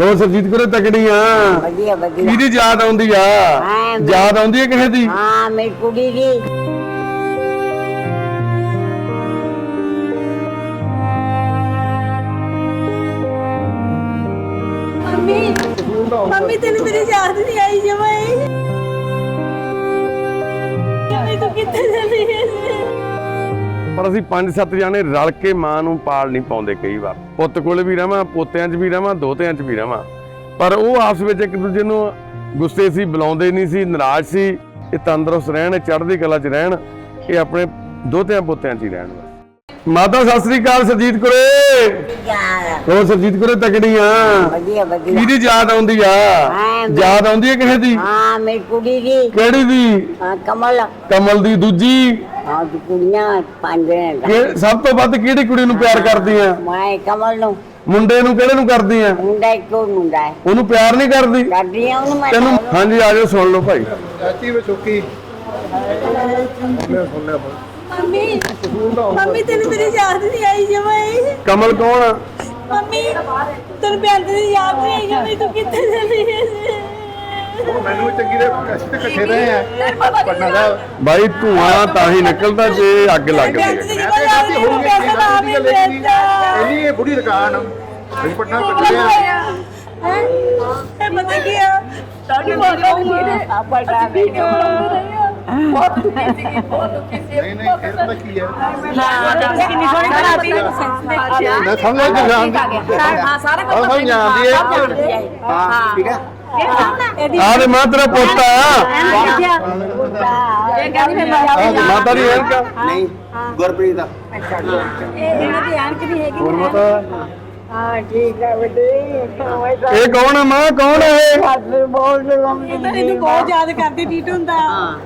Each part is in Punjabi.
ਹੋਰ ਸਰਜੀਤ ਕੋਲੇ ਤਕੜੀਆਂ ਵਧੀਆ ਵਧੀਆ। ਕਿਹਦੀ ਯਾਦ ਆਉਂਦੀ ਆ? ਹਾਂ, ਮੈਂ- ਯਾਦ ਆਉਂਦੀ ਹੈ ਕਿਸੇ ਦੀ? ਹਾਂ ਮੇਰੀ ਕੁੜੀ ਦੀ। ਮੰਮੀ ਮੰਮੀ ਤੈਨੂੰ ਮੇਰੀ ਯਾਦ ਨਹੀਂ ਆਈ ਜਮਾਈ। ਤੂੰ ਕਿੱਥੇ ਚਲੀ ਗਈ ਪਰ ਅਸੀਂ ਪੰਜ ਸੱਤ ਜਾਣੇ ਰਲ ਕੇ ਮਾਂ ਨੂੰ ਪਾਲ ਨਹੀਂ ਪਾਉਂਦੇ ਕਈ ਵਾਰ। ਪੁੱਤ ਕੋਲੇ ਵੀ ਰਵਾਂ, ਪੋਤਿਆਂ 'ਚ ਵੀ ਰਵਾਂ, ਦੋਤਿਆਂ 'ਚ ਵੀ ਰਵਾਂ। ਪਰ ਉਹ ਆਪਸ ਵਿੱਚ ਇੱਕ ਦੂਜੇ ਨੂੰ ਗੁੱਸੇ ਸੀ, ਬੁਲਾਉਂਦੇ ਨਹੀਂ ਸੀ, ਨਾਰਾਜ਼ ਸੀ। ਇਹ ਤੰਦਰੁਸਤ ਰਹਿਣ, ਇਹ ਚੜ੍ਹਦੀ ਕਲਾ 'ਚ ਰਹਿਣ, ਇਹ ਆਪਣੇ ਦੋਤਿਆਂ ਪੋਤਿਆਂ 'ਚ ਹੀ ਰਹਿਣ ਮਾਤਾ ਸਤਿ ਸ੍ਰੀ ਅਕਾਲ ਸਰਜੀਤ ਕੋਲੇ ਯਾਰ ਹੋਰ ਸਰਜੀਤ ਕੋਲੇ ਤਕੜੀਆਂ ਵਧੀਆ ਵਧੀਆ। ਕਿਹਦੀ ਯਾਦ ਆਉਂਦੀ ਆ? ਹਾਂ, ਮੈਂ- ਯਾਦ ਆਉਂਦੀ ਹੈ ਕਿਸੇ ਦੀ? ਹਾਂ ਮੇਰੀ ਕੁੜੀ ਦੀ। ਕਿਹੜੀ ਦੀ? ਹਾਂ, ਕਮਲ। ਕਮਲ ਦੀ ਦੂਜੀ? ਹਾਂ ਦੀ ਕੁੜੀਆਂ ਪੰਜ ਨੇ ਕਿ- ਸਭ ਤੋਂ ਵੱਧ ਕਿਹੜੀ ਕੁੜੀ ਨੂੰ ਪਿਆਰ ਕਰਦੀ ਆ ਮੈਂ ਕਮਲ ਨੂੰ। ਮੁੰਡੇ ਨੂੰ ਕਿਹੜੇ ਨੂੰ ਕਰਦੀ ਆ ਮੁੰਡਾ ਇੱਕੋ ਮੁੰਡਾ ਹੈ। ਉਹਨੂੰ ਪਿਆਰ ਨਹੀਂ ਕਰਦੀ? ਕਰਦੀ ਆ ਉਹਨੂੰ ਮੈਂ। ਤੈਨੂੰ ਹਾਂਜੀ ਆ ਜਾਓ ਸੁਣ ਲਓ ਭਾਈ। ਚਾਚੀ ਵਿੱਚ ਚੁੱਕੀ ਮੰਮੀ ਮੰਮੀ ਤੈਨੂੰ ਮੇਰੀ ਯਾਦ ਨਹੀਂ ਆਈ ਜਮਾਈ ਕਮਲ ਕੌਣ ਆ? ਮੰਮੀ ਤੈਨੂੰ ਬਿਆਨ ਦੀ ਯਾਦ ਨਹੀਂ ਆਈ ਜਮਾਈ ਤੂੰ ਕਿੱਥੇ ਚਲੀ ਗਈ ਮੈਨੂੰ ਚੰਗੀ ਦੇ ਅਸੀਂ ਤੇ ਇਕੱਠੇ ਰਹੇ ਆ। ਪਟਨਾ ਸਾਹਿਬ ਬਾਈ ਧੂਆਂ ਤਾਂ ਹੀ ਨਿਕਲਦਾ ਜੇ ਅੱਗ ਦੀ ਮੈਂ ਤੇ ਹੋ ਗਈ ਇਹ ਬੁੜੀ ਦੁਕਾਨ ਅਸੀਂ ਪਟਨਾ ਇਹ ਪਤਾ ਕੀ ਆ? ਆਪਾਂ ਦਾ ਨਹੀਂ ਨਹੀਂ ਫਿਰ ਪਤਾ ਕੀ ਹੈ ਕਿੰਨੀ ਸੋਹਣੀ ਕਰਾਤੀ ਮੈਂ ਸਮਝ ਨਹੀਂ ਜਾਣਦੀ ਹਾਂ ਸਾਰਾ ਉਹ ਸਮਝ ਜਾਂਦੀ ਹੈ ਹਾਂ ਠੀਕ ਹੈ ਆ ਤੇ ਮਾਂ ਤੇਰਾ ਪੁੱਤ ਇਹ ਮਾਤਾ ਦੀ ਐਨਕ। ਨਹੀਂ ਗੁਰਪ੍ਰੀਤ ਦਾ ਇਹਨਾਂ ਦੀ ਆਂਖ ਨਹੀਂ ਹੈਗੀ ਹੋਰ ਮਾਤਾ ਹਾਂ ਠੀਕ ਹੈ ਬੇਟੇ ਇਹ ਕੌਣ ਆ? ਮਾਂ ਕੌਣ ਆ ਇਹ? ਹੱਥ ਦੇ ਲੰਮੀ ਇਹ ਤਾਂ ਇਹਨੂੰ ਬਹੁਤ ਯਾਦ ਕਰਦੀ ਟੀਟੂ ਹੁੰਦਾ।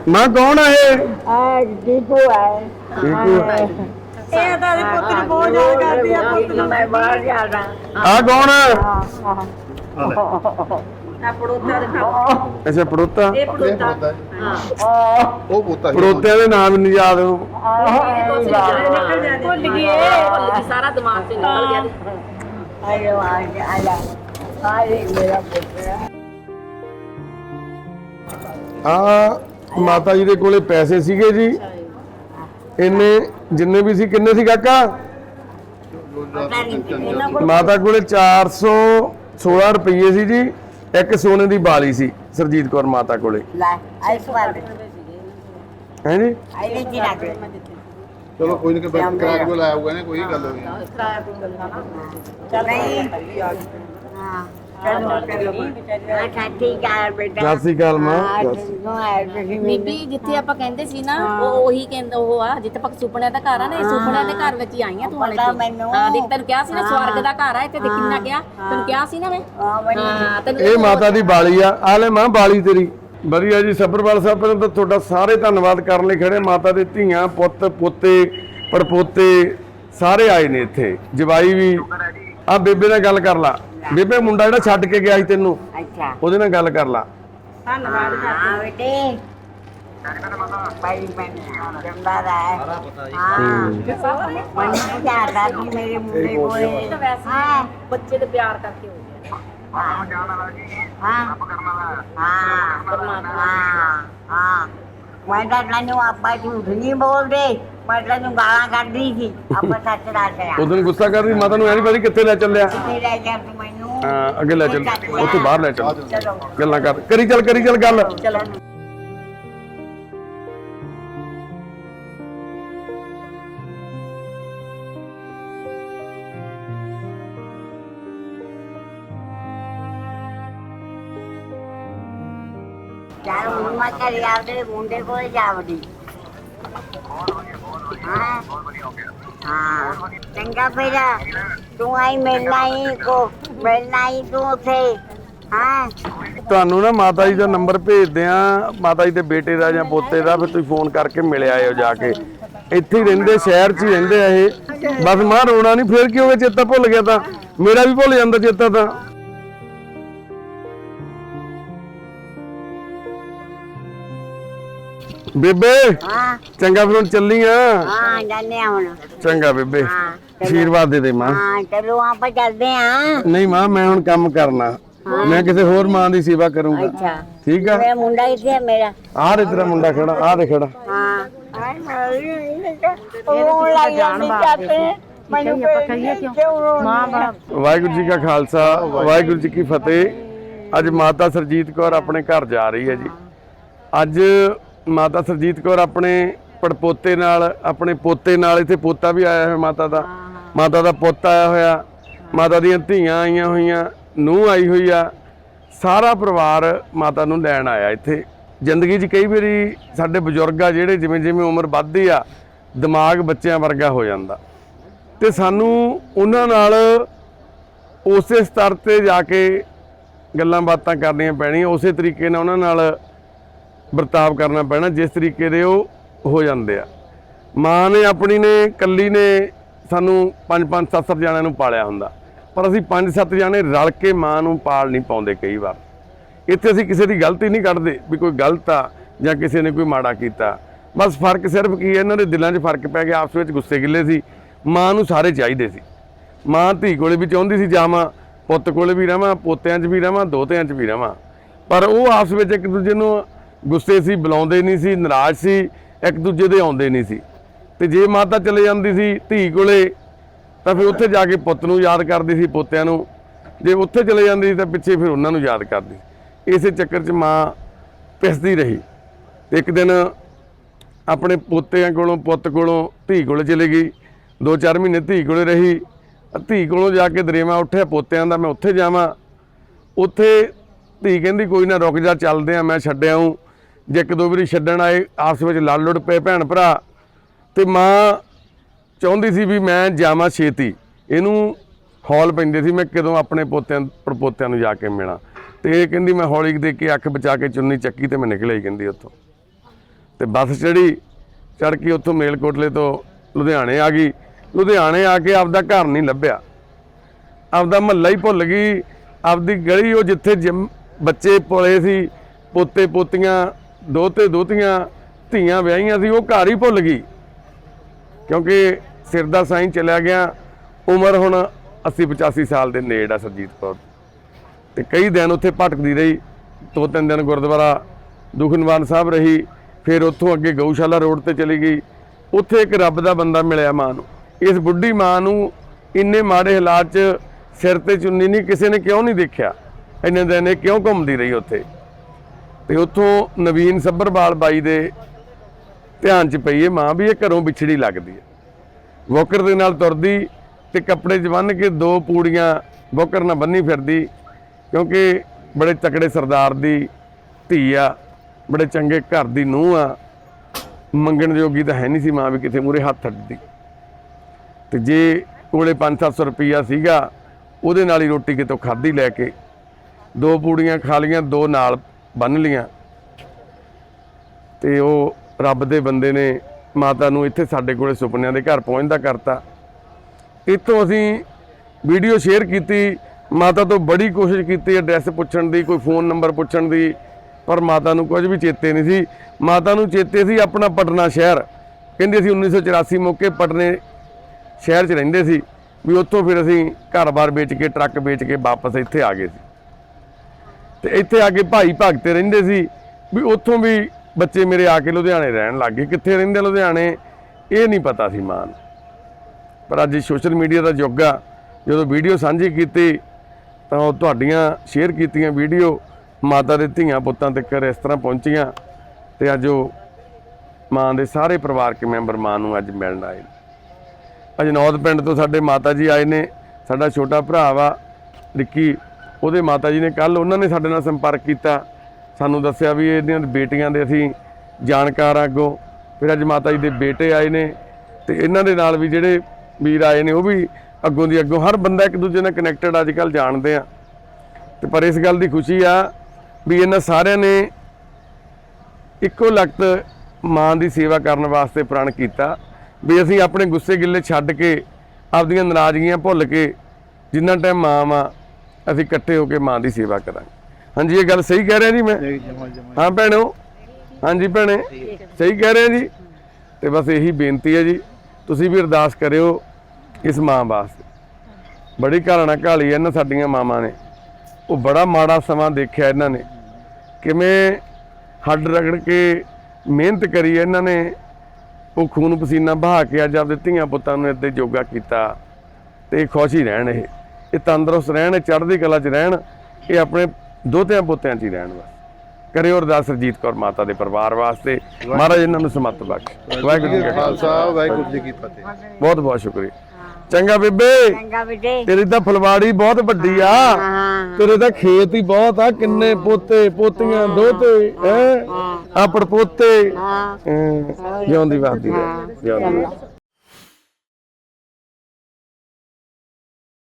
ਮਾਂ ਕੌਣ ਆ ਇਹ? ਆ ਦੀਪੂ ਹੈ ਟੀਕੂ ਆ। ਇਹ ਤਾਂ ਇਹਦੇ ਪੁੱਤ ਨੂੰ ਬਹੁਤ ਯਾਦ ਕਰਦੀ ਆ ਪੁੱਤ ਨੂੰ। ਮੈਂ ਬਾਹਰ ਜਾਣਾ ਆ ਕੌਣ ਆ? ਆ ਪੜੋਤਾ ਦਿਖਾ। ਅੱਛਾ ਪੜੋਤਾ? ਇਹ ਪੜੋਤਾ। ਉਹ ਪੁੱਤਾ ਪੜੋਤਿਆਂ ਦੇ ਨਾਮ ਨਹੀਂ ਯਾਦ। ਜਾਂਦੇ ਭੁੱਲ ਗਈ ਇਹ ਸਾਰਾ ਦਿਮਾਗ ਚ ਨਿਕਲ ਗਿਆ। ਆਇਓ ਆ ਆਏ ਮੇਰਾ ਮਾਤਾ ਜੀ ਦੇ ਕੋਲੇ ਪੈਸੇ ਸੀਗੇ ਜੀ। ਇੰਨੇ ਜਿੰਨੇ ਵੀ ਸੀ ਕਿੰਨੇ ਸੀ ਕਾਕਾ? ਮਾਤਾ ਕੋਲੇ 416 ਰੁਪਏ ਸੀ ਜੀ। ਇੱਕ ਸੋਨੇ ਦੀ ਬਾਲੀ ਸੀ ਸਰਜੀਤ ਕੌਰ ਮਾਤਾ ਕੋਲੇ। ਲੈ ਆਇਸ ਵਾਰ ਹੈ ਜੀ? ਆਈ ਜੀ ਰੱਖ ਚਲੋ ਕੋਈ ਨਹੀਂ ਕਿ ਕਰਾ ਕੇ ਲਾਇਆ ਹੋਊਗਾ ਨੇ ਕੋਈ ਗੱਲ ਹੋਈ ਚੱਲ ਨਹੀਂ। ਹਾਂ। ਚਲੋ ਚਲੋ ਅੱਛਾ ਠੀਕ ਹੈ ਬੇਟਾ। ਸਤਿ ਸ਼੍ਰੀ ਅਕਾਲ ਮਾਂ ਹਾਂ, ਤੁਸੀਂ ਮੈਨੂੰ- ਬੀਬੀ ਜਿੱਥੇ ਆਪਾਂ ਕਹਿੰਦੇ ਸੀ ਨਾ ਉਹ ਉਹੀ ਕਹਿੰਦਾ ਉਹ ਆ ਜਿੱਥੇ ਆਪਾਂ ਸੁਪਨਿਆਂ ਦਾ ਘਰ ਆ ਨਾ ਇਹ ਸੁਪਨਿਆਂ ਦੇ ਘਰ ਵਿੱਚ ਹੀ ਆਈਆਂ ਤੂੰ ਮੈਨੂੰ। ਹਾਂ ਦੇਖ ਤੈਨੂੰ ਕਿਹਾ ਸੀ ਨਾ ਸਵਰਗ ਦਾ ਘਰ ਆ ਇੱਥੇ ਤੇ ਕਿੰਨਾ ਕਿਹਾ। ਤੈਨੂੰ ਕਿਹਾ ਸੀ ਨਾ ਮੈਂ? ਹਾਂ ਤੈਨੂੰ ਇਹ ਮਾਤਾ ਦੀ ਬਾਲੀ ਆ। ਆ ਲੈ ਮਾਂ ਬਾਲੀ ਤੇਰੀ। ਵਧੀਆ ਜੀ ਸੱਬਰਵਾਲ ਸਾਹਿਬ ਪਹਿਲਾਂ ਤਾਂ ਤੁਹਾਡਾ ਸਾਰੇ ਧੰਨਵਾਦ ਕਰਨ ਲਈ ਖੜੇ। ਮਾਤਾ ਦੇ ਧੀਆਂ ਪੁੱਤ ਪੋਤੇ ਪੜਪੋਤੇ ਸਾਰੇ ਆਏ ਨੇ ਇੱਥੇ। ਜਵਾਈ ਵੀ। ਆ ਬੇਬੇ ਨਾਲ ਗੱਲ ਕਰ ਲਾ। ਬੇਬੇ ਮੁੰਡਾ ਜਿਹੜਾ ਛੱਡ ਕੇ ਗਿਆ ਸੀ ਤੈਨੂੰ ਅੱਛਾ। ਉਹਦੇ ਨਾਲ ਗੱਲ ਕਰ ਲਾ। ਧੰਨਵਾਦ ਹਾਂ ਬੇਟੇ। ਭਾਈ ਮੈਂ ਜੰਦਾ ਰਹਾ। ਹਾਂ। ਮੈਨੂੰ ਜਾਦਾ ਤੂੰ ਮੇਰੇ ਮੁੰਡੇ ਕੋਲੇ। ਤਾਂ ਵੈਸੇ ਹਾਂ। ਬੱਚੇ ਦੇ ਪਿਆਰ ਕਰਕੇ ਹੋ ਗਿਆ ਹਾਂ ਹਾਂ ਹਾਂ। ਹਾਂ ਮੈਂ ਤਾਂ ਤੈਨੂੰ ਆਪਾਂ ਝੂਠ ਨਹੀਂ ਬੋਲਦੇ ਮੈਂ ਤੈਨੂੰ ਗਾਲਾਂ ਕੱਢਦੀ ਸੀ ਆਪਾਂ ਸੱਚ ਦੱਸਿਆ ਉਦੋਂ ਗੁੱਸਾ ਕਰਦੀ ਮਾਤਾ ਨੂੰ ਐ ਨਹੀਂ ਪਤਾ ਕਿੱਥੇ ਲੈ ਚੱਲਿਆ। ਕਿੱਥੇ ਲੈ ਤੂੰ ਮੈਨੂੰ? ਹਾਂ ਅੱਗੇ ਲੈ ਚੱਲ ਉੱਥੇ ਬਾਹਰ ਲੈ ਚੱਲ। ਚਲੋ। ਗੱਲਾਂ ਕਰ। ਕਰੀ ਚੱਲ ਕਰੀ ਚੱਲ ਗੱਲ। ਚਲੋ। ਘਰੇ ਆਪਦੇ ਮੁੰਡੇ ਕੋਲ ਜਾਵੜੀ। ਹਾਂ। ਹਾਂ। ਚੰਗਾ ਫੇਰਾ, ਤੂੰ ਆਈ ਮਿਲਣਾ ਹੀ, ਕੋ ਮਿਲਣਾ ਹੀ ਤੂੰ ਉਥੇ। ਹਾਂ। ਤੁਹਾਨੂੰ ਨਾ ਮਾਤਾ ਜੀ ਦਾ ਨੰਬਰ ਭੇਜਦੇ ਆ, ਮਾਤਾ ਜੀ ਦੇ ਬੇਟੇ ਦਾ ਜਾਂ ਪੋਤੇ ਦਾ, ਫਿਰ ਤੁਸੀਂ ਫੋਨ ਕਰਕੇ ਮਿਲ ਆਇਓ ਜਾ ਕੇ। ਇੱਥੇ ਹੀ ਰਹਿੰਦੇ, ਸ਼ਹਿਰ 'ਚ ਹੀ ਰਹਿੰਦੇ ਆ ਇਹ। ਬਸ ਮਾਂ ਰੋਣਾ ਨਹੀਂ ਫੇਰ ਕੀ ਹੋਵੇ ਚੇਤਾ ਭੁੱਲ ਗਿਆ ਤਾਂ? ਮੇਰਾ ਵੀ ਭੁੱਲ ਜਾਂਦਾ ਚੇਤਾ ਤਾਂ। ਬੇਬੇ ਹਾਂ। ਚੰਗਾ ਫਿਰ ਹੁਣ ਚੱਲੀ ਆ। ਹਾਂ ਜਾਣੇ ਹੁਣ। ਚੰਗਾ ਬੇਬੇ ਹਾਂ ਆਸ਼ੀਰਵਾਦ ਦੇ ਦੇ ਮਾਂ। ਹਾਂ ਚਲੋ ਆਪਾਂ ਚੱਲਦੇ ਆਂ। ਨਹੀਂ ਮਾਂ ਮੈਂ ਹੁਣ ਕੰਮ ਕਰਨਾ। ਮੈਂ ਕਿਸੇ ਹੋਰ ਮਾਂ ਦੀ ਸੇਵਾ ਕਰੂੰਗਾ। ਅੱਛਾ। ਠੀਕ ਆ? ਮੇਰਾ ਮੁੰਡਾ ਇੱਥੇ ਹੈ ਮੇਰਾ। ਆਹ ਦੇ ਤੇਰਾ ਮੁੰਡਾ ਖੜਾ ਆਹ ਦੇ ਖੜਾ। ਹਾਂ। ਉਹ ਲੱਗ ਜਾਂਦੀ ਚਾਤੇ ਮੈਨੂੰ ਕਿਉਂ? ਮਾਂ ਬਾਪ। ਵਾਹਿਗੁਰੂ ਜੀ ਕਾ ਖਾਲਸਾ ਵਾਹਿਗੁਰੂ ਜੀ ਕੀ ਫਤਿਹ। ਅੱਜ ਮਾਤਾ ਸਰਜੀਤ ਕੌਰ ਆਪਣੇ ਘਰ ਜਾ ਰਹੀ ਹੈ ਜੀ। ਅੱਜ ਮਾਤਾ ਸਰਜੀਤ ਕੌਰ ਆਪਣੇ ਪੜਪੋਤੇ ਨਾਲ ਆਪਣੇ ਪੋਤੇ ਨਾਲ ਇੱਥੇ ਪੋਤਾ ਵੀ ਆਇਆ ਹੋਇਆ ਮਾਤਾ ਦਾ। ਮਾਤਾ ਦਾ ਪੁੱਤ ਆਇਆ ਹੋਇਆ। ਮਾਤਾ ਦੀਆਂ ਧੀਆਂ ਆਈਆਂ ਹੋਈਆਂ ਨੂੰਹ ਆਈ ਹੋਈ ਆ। ਸਾਰਾ ਪਰਿਵਾਰ ਮਾਤਾ ਨੂੰ ਲੈਣ ਆਇਆ ਇੱਥੇ। ਜ਼ਿੰਦਗੀ 'ਚ ਕਈ ਵਾਰੀ ਸਾਡੇ ਬਜ਼ੁਰਗ ਆ ਜਿਹੜੇ ਜਿਵੇਂ ਜਿਵੇਂ ਉਮਰ ਵੱਧਦੀ ਆ ਦਿਮਾਗ ਬੱਚਿਆਂ ਵਰਗਾ ਹੋ ਜਾਂਦਾ। ਤੇ ਸਾਨੂੰ ਉਹਨਾਂ ਨਾਲ ਉਸੇ ਸਤਰ ਤੇ ਜਾ ਕੇ ਗੱਲਾਂ ਬਾਤਾਂ ਕਰਨੀਆਂ ਪੈਣੀਆਂ ਉਸੇ ਤਰੀਕੇ ਨਾਲ ਉਹਨਾਂ ਨਾਲ ਵਰਤਾਵ ਕਰਨਾ ਪੈਣਾ, ਜਿਸ ਤਰੀਕੇ ਦੇ ਉਹ ਹੋ ਜਾਂਦੇ ਆ। ਮਾਂ ਨੇ, ਆਪਣੀ ਨੇ, ਕੱਲੀ ਨੇ ਸਾਨੂੰ ਪੰਜ ਪੰਜ, ਸੱਤ ਸੱਤ ਜਣਿਆਂ ਨੂੰ ਪਾਲਿਆ ਹੁੰਦਾ। ਪਰ ਅਸੀਂ ਪੰਜ, ਸੱਤ ਜਣੇ ਰਲ ਕੇ ਮਾਂ ਨੂੰ ਪਾਲ ਨਹੀਂ ਪਾਉਂਦੇ ਕਈ ਵਾਰ। ਇੱਥੇ ਅਸੀਂ ਕਿਸੇ ਦੀ ਗਲਤੀ ਨਹੀਂ ਕੱਢਦੇ ਵੀ ਕੋਈ ਗਲਤ ਆ ਜਾਂ ਕਿਸੇ ਨੇ ਕੋਈ ਮਾੜਾ ਕੀਤਾ। ਬਸ ਫ਼ਰਕ ਸਿਰਫ ਕੀ ਹੈ, ਇਹਨਾਂ ਦੇ ਦਿਲਾਂ 'ਚ ਫ਼ਰਕ ਪੈ ਗਿਆ, ਆਪਸ ਵਿੱਚ ਗੁੱਸੇ ਗਿੱਲੇ ਸੀ। ਮਾਂ ਨੂੰ ਸਾਰੇ ਚਾਹੀਦੇ ਸੀ। ਮਾਂ ਧੀ ਕੋਲੇ ਵੀ ਚਾਹੁੰਦੀ ਸੀ ਜਾਵਾਂ, ਪੁੱਤ ਕੋਲੇ ਵੀ ਰਵਾਂ, ਪੋਤਿਆਂ 'ਚ ਵੀ ਰਵਾਂ, ਦੋਤਿਆਂ 'ਚ ਵੀ ਰਵਾਂ। ਪਰ ਉਹ ਆਪਸ ਵਿੱਚ ਇੱਕ ਦੂਜੇ ਨੂੰ ਗੁੱਸੇ ਸੀ, ਬੁਲਾਉਂਦੇ ਨਹੀਂ ਸੀ, ਨਾਰਾਜ਼ ਸੀ, ਇੱਕ ਦੂਜੇ ਦੇ ਆਉਂਦੇ ਨਹੀਂ ਸੀ। ਤੇ ਜੇ ਮਾਤਾ ਚਲੇ ਜਾਂਦੀ ਸੀ ਧੀ ਕੋਲੇ, ਤਾਂ ਫਿਰ ਉੱਥੇ ਜਾ ਕੇ ਪੁੱਤ ਨੂੰ ਯਾਦ ਕਰਦੀ ਸੀ, ਪੋਤਿਆਂ ਨੂੰ। ਜੇ ਉੱਥੇ ਚਲੇ ਜਾਂਦੀ ਸੀ, ਤਾਂ ਪਿੱਛੇ ਫਿਰ ਉਹਨਾਂ ਨੂੰ ਯਾਦ ਕਰਦੀ। ਸੀ। ਇਸੇ ਚੱਕਰ 'ਚ ਮਾਂ ਪਿਸਦੀ ਰਹੀ। ਇੱਕ ਦਿਨ ਆਪਣੇ ਪੋਤਿਆਂ ਕੋਲੋਂ, ਪੁੱਤ ਕੋਲੋਂ ਧੀ ਕੋਲੇ ਚਲੇ ਗਈ। ਦੋ ਚਾਰ ਮਹੀਨੇ ਧੀ ਕੋਲੇ ਰਹੀ। ਧੀ ਕੋਲੋਂ ਜਾ ਕੇ ਦਰੇਵਾ ਉੱਠਿਆ, ਪੋਤਿਆਂ ਦਾ ਮੈਂ ਉੱਥੇ ਜਾਵਾਂ। ਉੱਥੇ ਧੀ ਕਹਿੰਦੀ, ਕੋਈ ਨਾ, ਰੁਕ ਜਾ, ਚੱਲਦੇ ਆ, ਮੈਂ ਛੱਡਿਆ ਹੂੰ ਜੇ ਇੱਕ ਦੋ ਵਾਰੀ ਛੱਡਣ ਆਏ, ਆਪਸ ਵਿੱਚ ਲੜ ਲੁੜ ਪਏ ਭੈਣ ਭਰਾ, ਤੇ ਮਾਂ ਚਾਹੁੰਦੀ ਸੀ ਵੀ ਮੈਂ ਜਾਵਾਂ ਛੇਤੀ। ਇਹਨੂੰ ਹੌਲ ਪੈਂਦੇ ਸੀ ਮੈਂ ਕਦੋਂ ਆਪਣੇ ਪੋਤਿਆਂ, ਪੜਪੋਤਿਆਂ ਨੂੰ ਜਾ ਕੇ ਮਿਲਾਂ। ਤੇ ਇਹ ਕਹਿੰਦੀ, ਮੈਂ ਹੌਲੀ ਦੇ ਕੇ ਅੱਖ ਬਚਾ ਕੇ ਚੁੰਨੀ ਚੱਕੀ ਤੇ ਮੈਂ ਨਿਕਲਿਆ ਹੀ ਕਹਿੰਦੀ ਉੱਥੋਂ। ਤੇ ਬੱਸ ਚੜੀ ਚੜ ਕੇ ਉੱਥੋਂ ਮੇਲਕੋਟਲੇ ਤੋਂ ਲੁਧਿਆਣੇ ਆ ਗਈ। ਲੁਧਿਆਣੇ ਆ ਕੇ ਆਪਦਾ ਘਰ ਨਹੀਂ ਲੱਭਿਆ। ਆਪਦਾ ਮਹੱਲਾ ਹੀ ਭੁੱਲ ਗਈ। ਆਪਦੀ ਗਲੀ ਉਹ ਜਿੱਥੇ ਜਿਮ- ਬੱਚੇ ਪਲੇ ਸੀ ਪੋਤੇ ਪੋਤੀਆਂ ਦੋਤੇ ਦੋਤੀਆਂ ਧੀਆਂ ਵਿਆਹੀਆਂ ਸੀ, ਉਹ ਘਰ ਹੀ ਭੁੱਲ ਗਈ। ਕਿਉਂਕਿ ਸਿਰ ਦਾ ਸਾਈਂ ਚਲਿਆ ਗਿਆ। ਉਮਰ ਹੁਣ 80 85 ਸਾਲ ਦੇ ਨੇੜ ਆ ਸਰਜੀਤ ਕੌਰ। ਤੇ ਕਈ ਦਿਨ ਉੱਥੇ ਭਟਕਦੀ ਰਹੀ। ਦੋ ਤਿੰਨ ਦਿਨ ਗੁਰਦੁਆਰਾ ਦੁਖਨਿਵਾਰਨ ਸਾਹਿਬ ਰਹੀ। ਫਿਰ ਉੱਥੋਂ ਅੱਗੇ ਗਊਸ਼ਾਲਾ ਰੋਡ ਤੇ ਚਲੀ ਗਈ। ਉੱਥੇ ਇੱਕ ਰੱਬ ਦਾ ਬੰਦਾ ਮਿਲਿਆ ਮਾਂ ਨੂੰ। ਇਸ ਬੁੱਢੀ ਮਾਂ ਨੂੰ ਇੰਨੇ ਮਾੜੇ ਹਾਲਾਤ 'ਚ ਸਿਰ ਤੇ ਚੁੰਨੀ ਨਹੀਂ, ਕਿਸੇ ਨੇ ਕਿਉਂ ਨਹੀਂ ਦੇਖਿਆ? ਇੰਨੇ ਦਿਨ ਇਹ ਕਿਉਂ ਘੁੰਮਦੀ ਰਹੀ ਉੱਥੇ? ਤੇ ਉੱਥੋਂ ਨਵੀਨ ਸੱਭਰਵਾਲ ਬਾਈ ਦੇ ਧਿਆਨ 'ਚ ਪਈ ਇਹ ਮਾਂ ਵੀ ਇਹ ਘਰੋਂ ਵਿਛੜੀ ਲੱਗਦੀ ਹੈ ਵੋਕਰ ਦੇ ਨਾਲ ਤੁਰਦੀ ਤੇ ਕੱਪੜੇ 'ਚ ਬੰਨ੍ਹ ਕੇ ਦੋ ਪੂੜੀਆਂ ਵੋਕਰ ਨਾਲ ਬੰਨੀ ਫਿਰਦੀ, ਕਿਉਂਕਿ ਬੜੇ ਤਕੜੇ ਸਰਦਾਰ ਦੀ ਧੀ ਆ, ਬੜੇ ਚੰਗੇ ਘਰ ਦੀ ਨੂੰਹ ਆ। ਮੰਗਣ ਜੋਗੀ ਤਾਂ ਹੈ ਨਹੀਂ ਸੀ ਮਾਂ ਵੀ ਕਿਤੇ ਮੂਰੇ ਹੱਥ ਅੱਡਦੀ। ਤੇ ਜੇ ਕੋਲੇ 5-700 ਰੁਪਈਆ ਸੀਗਾ, ਉਹਦੇ ਨਾਲ ਹੀ ਰੋਟੀ ਕਿਤੋਂ ਖਾਧੀ ਲੈ ਕੇ, ਦੋ ਪੂੜੀਆਂ ਖਾ ਲੀਆਂ ਦੋ ਨਾਲ ਬੰਨ ਲੀਆਂ ਤੇ ਉਹ ਰੱਬ ਦੇ ਬੰਦੇ ਨੇ ਮਾਤਾ ਨੂੰ ਇੱਥੇ ਸਾਡੇ ਕੋਲੇ ਸੁਪਨਿਆਂ ਦੇ ਘਰ ਪਹੁੰਚਦਾ ਕਰਤਾ। ਇੱਥੋਂ ਅਸੀਂ ਵੀਡੀਓ ਸ਼ੇਅਰ ਕੀਤੀ। ਮਾਤਾ ਤੋਂ ਬੜੀ ਕੋਸ਼ਿਸ਼ ਕੀਤੀ ਐਡਰੈਸ ਪੁੱਛਣ ਦੀ, ਕੋਈ ਫੋਨ ਨੰਬਰ ਪੁੱਛਣ ਦੀ, ਪਰ ਮਾਤਾ ਨੂੰ ਕੁਝ ਵੀ ਚੇਤੇ ਨਹੀਂ ਸੀ। ਮਾਤਾ ਨੂੰ ਚੇਤੇ ਸੀ ਆਪਣਾ ਪਟਨਾ ਸ਼ਹਿਰ। ਕਹਿੰਦੇ ਸੀ 1984 ਮੌਕੇ ਪਟਨੇ ਸ਼ਹਿਰ 'ਚ ਰਹਿੰਦੇ ਸੀ। ਵੀ ਉੱਥੋਂ ਫਿਰ ਅਸੀਂ ਘਰ-ਬਾਰ ਵੇਚ ਕੇ, ਟਰੱਕ ਵੇਚ ਕੇ ਵਾਪਸ ਇੱਥੇ ਆ ਗਏ ਸੀ। ਤੇ ਇੱਥੇ ਆ ਕੇ ਭਾਈ ਭਗਤੇ ਰਹਿੰਦੇ ਸੀ ਵੀ ਉੱਥੋਂ ਵੀ ਬੱਚੇ ਮੇਰੇ ਆ ਕੇ ਲੁਧਿਆਣੇ ਰਹਿਣ ਲੱਗ ਗਏ। ਕਿੱਥੇ ਰਹਿੰਦੇ ਲੁਧਿਆਣੇ? ਇਹ ਨਹੀਂ ਪਤਾ ਸੀ ਮਾਂ ਨੂੰ। ਪਰ ਅੱਜ ਸੋਸ਼ਲ ਮੀਡੀਆ ਦਾ ਯੁੱਗ ਆ। ਜਦੋਂ ਵੀਡੀਓ ਸਾਂਝੀ ਕੀਤੀ, ਤਾਂ ਉਹ ਤੁਹਾਡੀਆਂ ਸ਼ੇਅਰ ਕੀਤੀਆਂ ਵੀਡੀਓ ਮਾਤਾ ਦੇ ਧੀਆਂ ਪੁੱਤਾਂ ਤੱਕ ਇਸ ਤਰ੍ਹਾਂ ਪਹੁੰਚੀਆਂ ਤੇ ਅੱਜ ਉਹ ਮਾਂ ਦੇ ਸਾਰੇ ਪਰਿਵਾਰਕ ਮੈਂਬਰ ਮਾਂ ਨੂੰ ਅੱਜ ਮਿਲਣ ਆਏ ਅਜਨੌਦ ਪਿੰਡ ਤੋਂ ਸਾਡੇ ਮਾਤਾ ਜੀ ਆਏ ਨੇ। ਸਾਡਾ ਛੋਟਾ ਭਰਾ ਵਾ, ਰਿੱਕੀ ਉਹਦੇ ਮਾਤਾ ਜੀ ਨੇ ਕੱਲ ਉਹਨਾਂ ਨੇ ਸਾਡੇ ਨਾਲ ਸੰਪਰਕ ਕੀਤਾ। ਸਾਨੂੰ ਦੱਸਿਆ ਵੀ ਇਹਦੀਆਂ ਬੇਟੀਆਂ ਦੇ ਅਸੀਂ ਜਾਣਕਾਰ ਆ ਅੱਗੋਂ। ਫਿਰ ਅੱਜ ਮਾਤਾ ਜੀ ਦੇ ਬੇਟੇ ਆਏ ਨੇ ਤੇ ਇਹਨਾਂ ਦੇ ਨਾਲ ਵੀ ਜਿਹੜੇ ਵੀਰ ਆਏ ਨੇ, ਉਹ ਵੀ ਅੱਗੋਂ ਦੀ ਅੱਗੋਂ ਹਰ ਬੰਦਾ ਇੱਕ ਦੂਜੇ ਨਾਲ ਕਨੈਕਟਡ ਅੱਜ ਕੱਲ ਜਾਣਦੇ ਆ। ਤੇ ਪਰ ਇਸ ਗੱਲ ਦੀ ਖੁਸ਼ੀ ਆ ਵੀ ਇਹਨਾਂ ਸਾਰਿਆਂ ਨੇ ਇੱਕੋ ਲਖਤ ਮਾਂ ਦੀ ਸੇਵਾ ਕਰਨ ਵਾਸਤੇ ਪ੍ਰਣ ਕੀਤਾ ਵੀ ਅਸੀਂ ਆਪਣੇ ਗੁੱਸੇ ਗਿੱਲੇ ਛੱਡ ਕੇ ਆਪਦੀਆਂ ਨਾਰਾਜ਼ਗੀਆਂ ਭੁੱਲ ਕੇ ਜਿੰਨਾ ਟਾਈਮ ਮਾਂ ਵਾ ਅਸੀਂ ਇਕੱਠੇ ਹੋ ਕੇ ਮਾਂ ਦੀ ਸੇਵਾ ਕਰਾਂਗੇ। ਹਾਂਜੀ ਇਹ ਗੱਲ ਸਹੀ ਕਹਿ ਰਿਹਾ ਜੀ ਮੈਂ? ਹਾਂ ਭੈਣੋ? ਹਾਂਜੀ ਭੈਣੇ? ਸਹੀ ਕਹਿ ਰਹੇ ਜੀ? ਤੇ ਬਸ ਇਹੀ ਬੇਨਤੀ ਹੈ ਜੀ ਤੁਸੀਂ ਵੀ ਅਰਦਾਸ ਕਰਿਓ ਇਸ ਮਾਂ ਵਾਸਤੇ। ਬੜੀ ਘਾਲਣਾ ਘਾਲੀ ਇਹਨਾਂ ਸਾਡੀਆਂ ਮਾਵਾਂ ਨੇ। ਉਹ ਬੜਾ ਮਾੜਾ ਸਮਾਂ ਦੇਖਿਆ ਇਹਨਾਂ ਨੇ। ਕਿਵੇਂ ਹੱਡ ਰਗੜ ਕੇ ਮਿਹਨਤ ਕਰੀ ਇਹਨਾਂ ਨੇ। ਉਹ ਖੂਨ ਪਸੀਨਾ ਬਹਾ ਕੇ ਅੱਜ ਆਪਦੇ ਧੀਆਂ ਪੁੱਤਾਂ ਨੂੰ ਇੱਥੇ ਯੋਗਾ ਕੀਤਾ। ਤੇ ਖੁਸ਼ ਹੀ ਰਹਿਣ ਇਹ। ਇਹ ਤੰਦਰੁਸਤ ਰਹਿਣ ਚੜ੍ਹਦੀ ਕਲਾ 'ਚ ਰਹਿਣ ਇਹ ਆਪਣੇ ਦੋਤਿਆਂ ਪੁੱਤਿਆਂ 'ਚ ਹੀ ਰਹਿਣ ਬਸ। ਕਰਿਓ ਅਰਦਾਸ ਰਜੀਤ ਕੌਰ ਮਾਤਾ ਦੇ ਪਰਿਵਾਰ ਵਾਸਤੇ। ਮਹਾਰਾਜ ਇਹਨਾਂ ਨੂੰ ਸਮਤ ਬਖਸ਼। ਵਾਹਿਗੁਰੂ ਜੀ ਕਾ ਖਾਲਸਾ ਵਾਹਿਗੁਰੂ ਜੀ ਕੀ ਫਤਿਹ। ਬਹੁਤ ਬਹੁਤ ਸ਼ੁਕਰੀਆ। ਚੰਗਾ ਬੇਬੇ। ਚੰਗਾ ਬੇਟੇ। ਤੇਰੀ ਤਾਂ ਫਲਵਾੜੀ ਬਹੁਤ ਵੱਡੀ ਆ। ਤੇਰੇ ਤਾਂ ਖੇਤ ਹੀ ਬਹੁਤ ਆ। ਕਿੰਨੇ ਪੋਤੇ ਪੋਤੀਆਂ ਦੋਤੇ ਹੈ? ਆਪੜ ਪੋਤੇ। ਹਾਂ। ਜਿਉਂਦੀ ਵਾਦੀ ਜਿਉਂਦੀ ਵਾਦੀ